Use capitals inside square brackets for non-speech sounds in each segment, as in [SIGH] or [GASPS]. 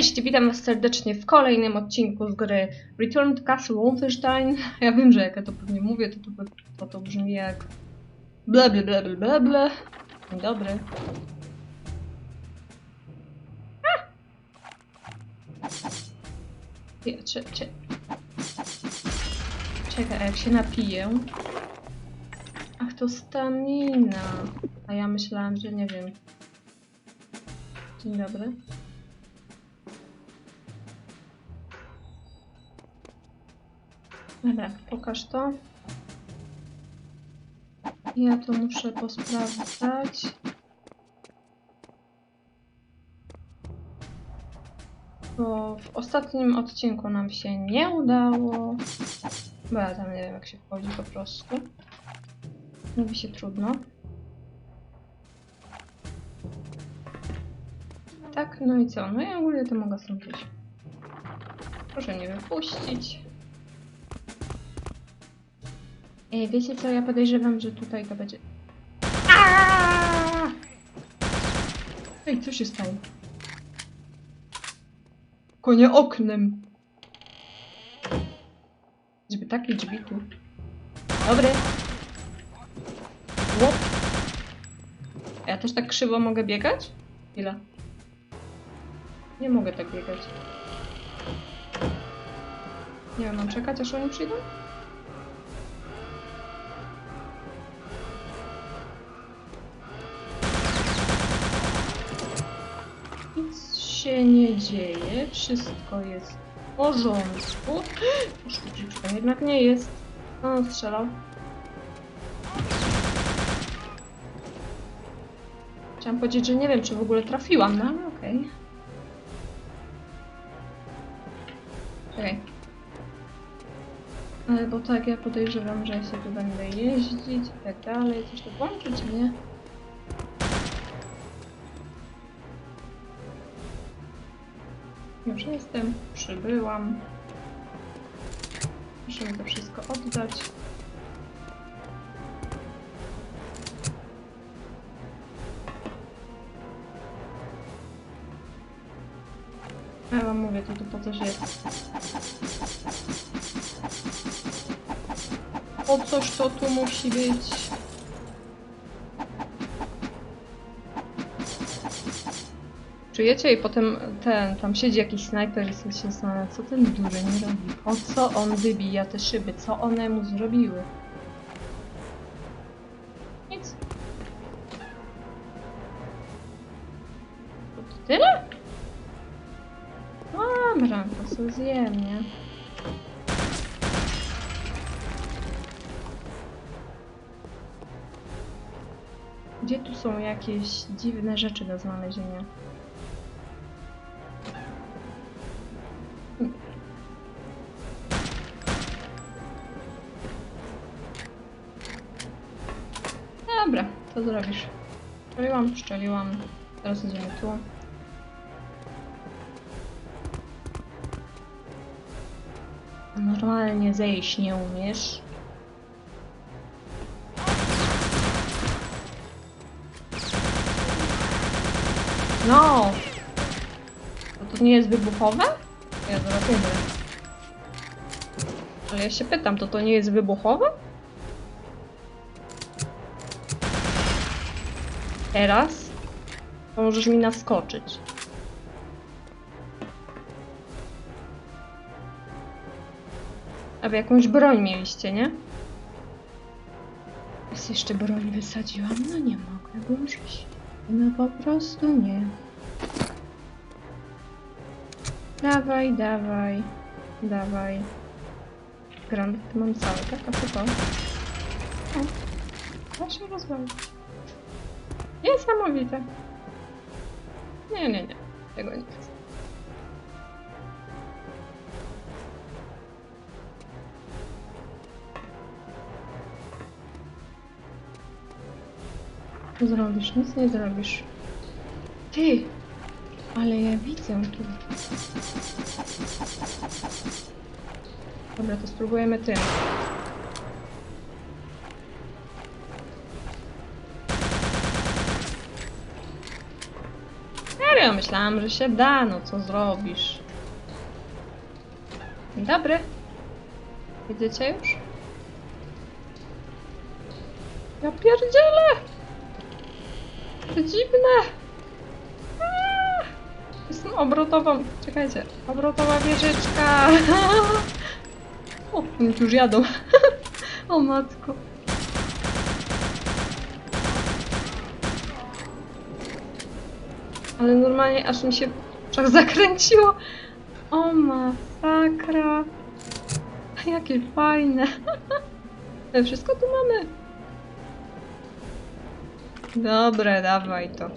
Cześć, witam was serdecznie w kolejnym odcinku z gry Return to Castle Wolfenstein. [LAUGHS] Ja wiem, że jak ja to pewnie mówię, to to, to, to brzmi jak ble ble ble ble ble. Dzień dobry. Ja, cze, cze... Czekaj, jak się napiję... Ach, to stamina. A ja myślałam, że nie wiem. Dzień dobry. Dobra, pokaż to. Ja to muszę posprawdzać. Bo w ostatnim odcinku nam się nie udało. Bo ja tam nie wiem jak się wchodzi po prostu. Mówi się trudno. Tak, no i co? No i ogólnie to mogę stąd. Proszę nie wypuścić. Ej, wiecie co? Ja podejrzewam, że tutaj to będzie... Aaaa! Ej, co się stało? Konie oknem. Żeby takie drzwi tu. Dobry. Łop. Ja też tak krzywo mogę biegać? Ile? Nie mogę tak biegać. Nie wiem, mam czekać aż oni przyjdą? Się nie dzieje, wszystko jest w porządku. [GASPS] Sztuczka jednak nie jest. On strzelał. Chciałam powiedzieć, że nie wiem, czy w ogóle trafiłam, no ale okej. Okej. Ale bo tak, ja podejrzewam, że ja sobie będę jeździć i tak dalej. Coś to włączy, czy nie? Już jestem, przybyłam. Muszę mi to wszystko oddać. Ja wam mówię, to tu po coś jest. Po coś to tu musi być. Czujecie? I potem ten, tam siedzi jakiś snajper i sobie się zastanawia, co ten dureń robi? Po co on wybija te szyby? Co one mu zrobiły? Nic. To tyle? Dobra, to sobie zjem, nie? Gdzie tu są jakieś dziwne rzeczy do znalezienia? To zrobisz. Szczeliłam, szczeliłam. Teraz idziemy tu. Normalnie zejść nie umiesz. No! To, to nie jest wybuchowe? Ja zaraz wiem. Ale ja się pytam, to to nie jest wybuchowe? Teraz to możesz mi naskoczyć. A wy jakąś broń mieliście, nie? Teraz jeszcze broń wysadziłam. No nie mogę, boże się. No po prostu nie. Dawaj, dawaj, dawaj. Granat mam cały, tak? A co to? O, da się rozwalić. Niesamowite. Nie, nie, nie. Tego nie chcę. Co zrobisz? Nic nie zrobisz. Ty! Ale ja widzę tu. Dobra, to spróbujemy tym. Myślałam, że się da, no co zrobisz? Dzień dobry. Widzicie już? Ja pierdzielę! To dziwne! Aaa! Jestem obrotową. Czekajcie. Obrotowa wieżyczka! [LAUGHS] O, już jadą. [LAUGHS] O matko. Ale normalnie aż mi się czas zakręciło. O masakra. Jakie fajne. Ale [LAUGHS] wszystko tu mamy. Dobre, dawaj to.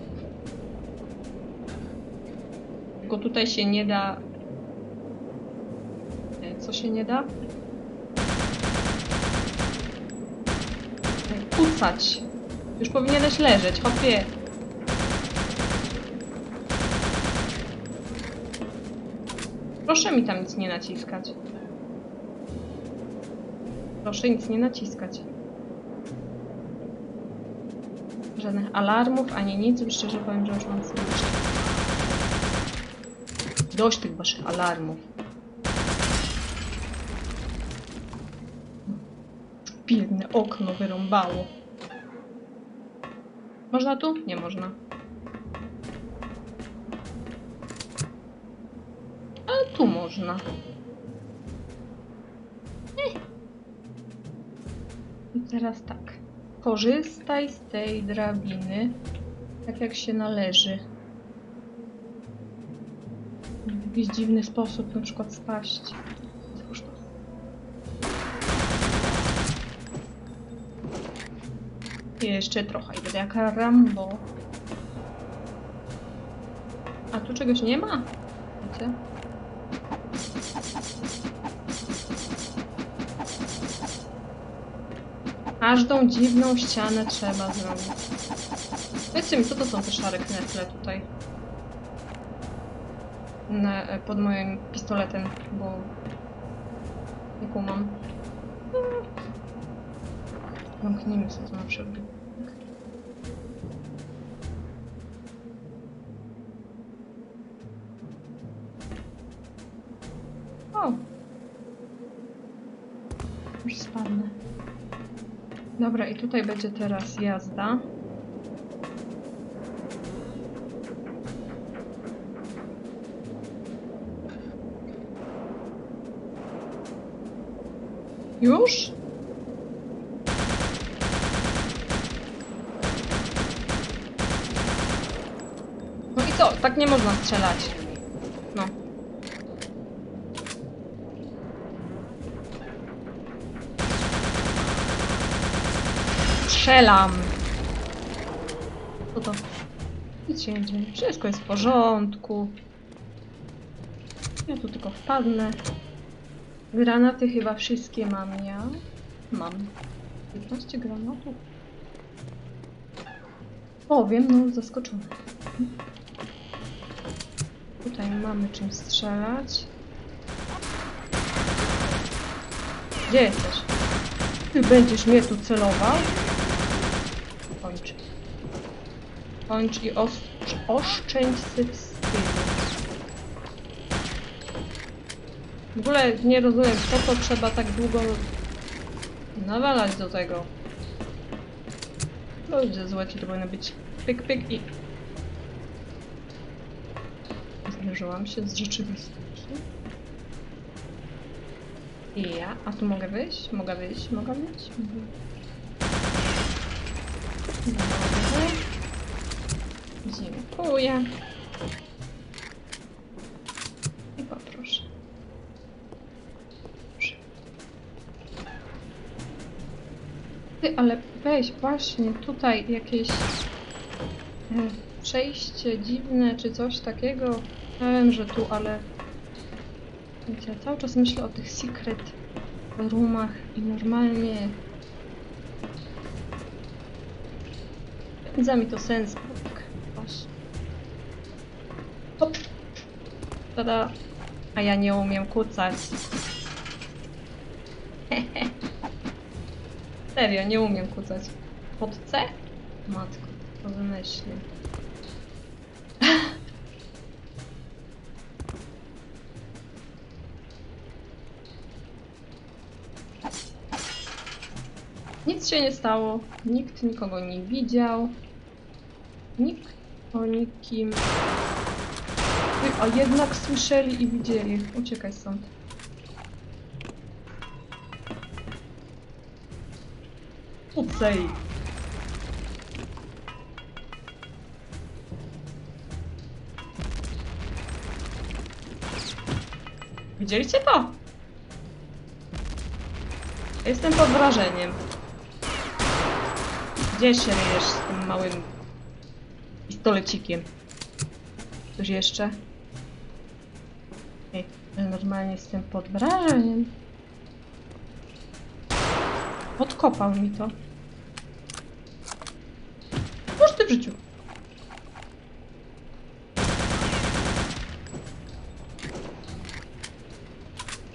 Tylko tutaj się nie da... E, Co się nie da? E, Kucać. Już powinieneś leżeć, hopie. Proszę mi tam nic nie naciskać. Proszę nic nie naciskać. Żadnych alarmów, ani nic. Szczerze powiem, że już mam sobie Dość tych waszych alarmów. Biedne okno wyrąbało. Można tu? Nie można. Tu można. I teraz tak. Korzystaj z tej drabiny tak jak się należy. W jakiś dziwny sposób, na przykład spaść. To? Jeszcze trochę i będę jaka Rambo. A tu czegoś nie ma? Wiecie? Każdą dziwną ścianę trzeba zrobić. Powiedzcie mi, co to są te szare knefle tutaj? Na, e, pod moim pistoletem, bo nie kumam. Hmm. Zamknijmy sobie to na wszelki. Dobra, i tutaj będzie teraz jazda. Już? No i co? Tak nie można strzelać. No. Strzelam. Co to? Nic się nie dzieje. Wszystko jest w porządku. Ja tu tylko wpadnę. Granaty chyba wszystkie mam ja. Mam. 15 granatów. O, wiem, no zaskoczony. Tutaj mamy czym strzelać. Gdzie jesteś? Ty będziesz mnie tu celował? Kończ i ostrz- oszczędź wstydu. W ogóle nie rozumiem, po co trzeba tak długo nawalać do tego. Ludzie złoci to powinno być pyk, pyk i... Zderzyłam się z rzeczywistością. I ja? A tu mogę wyjść? Mogę wyjść? Mogę wyjść? Mhm. Dziękuję. I poproszę. Proszę. Ty, ale weź właśnie tutaj jakieś e, przejście dziwne czy coś takiego. Ja wiem, że tu, ale ja cały czas myślę o tych secret roomach i normalnie spędza mi to sens. Tada. A ja nie umiem kucać. Serio, nie umiem kucać. Pod C? Matko, to wymyślił. Nic się nie stało, nikt nikogo nie widział, nikt o nikim a jednak słyszeli i widzieli. Uciekaj stąd. Ucej! Widzieliście to? Jestem pod wrażeniem. Gdzie się ryjesz z tym małym pistolecikiem? Coś jeszcze? Normalnie jestem pod wrażeniem. Podkopał mi to. Może ty w życiu.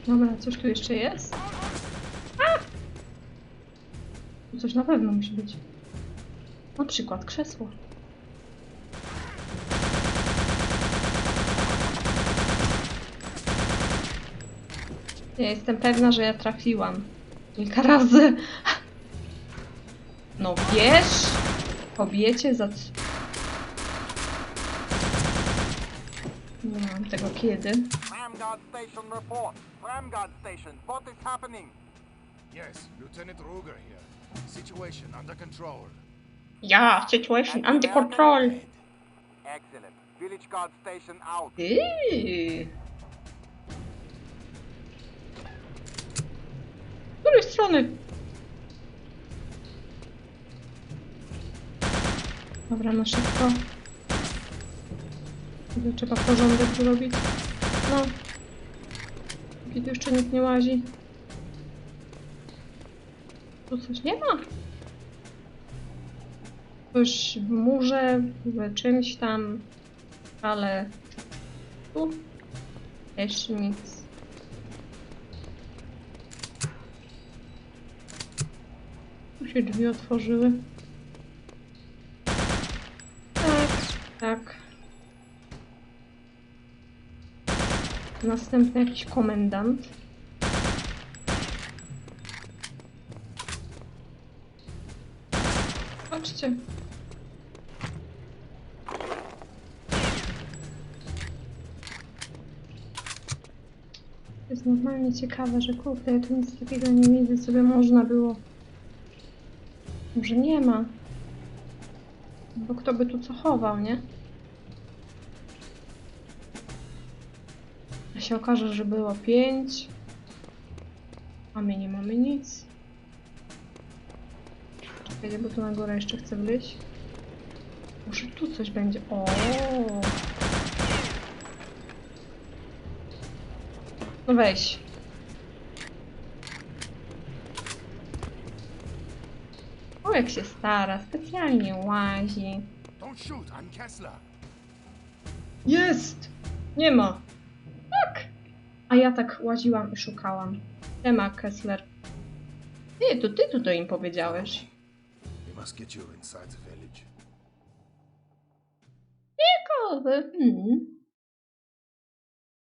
Dobra, coś tu jeszcze jest? A! Coś na pewno musi być. Na przykład krzesło. Ja jestem pewna, że ja trafiłam. Kilka razy. No wiesz, kobiecie za... Nie mam tego kiedy. Ramguard Station report. Ramguard Station, what is happening? Yes, Lieutenant Ruger here. Situation under control. Ja, situation under control. Excellent. Village Guard Station out. Yy. Strony? Dobra, na szybko. Tutaj Trzeba porządek zrobić. No. Póki tu jeszcze nikt nie łazi. Tu coś nie ma? Coś w murze, w czymś tam, ale tu jeszcze nic. Tu się drzwi otworzyły. Tak, tak. Następny jakiś komendant. Patrzcie. Jest normalnie ciekawe, że kurde, ja tu nic takiego nie widzę, sobie można było. Może nie ma. Bo kto by tu co chował, nie? A się okaże, że było pięć. A my nie mamy nic. Czekajcie, bo tu na górę jeszcze chcę wleźć. Może tu coś będzie. O. No weź. Jak się stara, specjalnie łazi. Jest! Nie ma. Tak! A ja tak łaziłam i szukałam. Tema Kessler. Ty, to ty tutaj im powiedziałeś. Ciekawe. Hmm.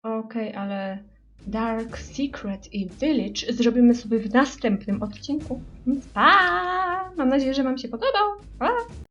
Okej, ale Dark Secret i Village zrobimy sobie w następnym odcinku. Pa! Mam nadzieję, że Wam się podobał. Pa!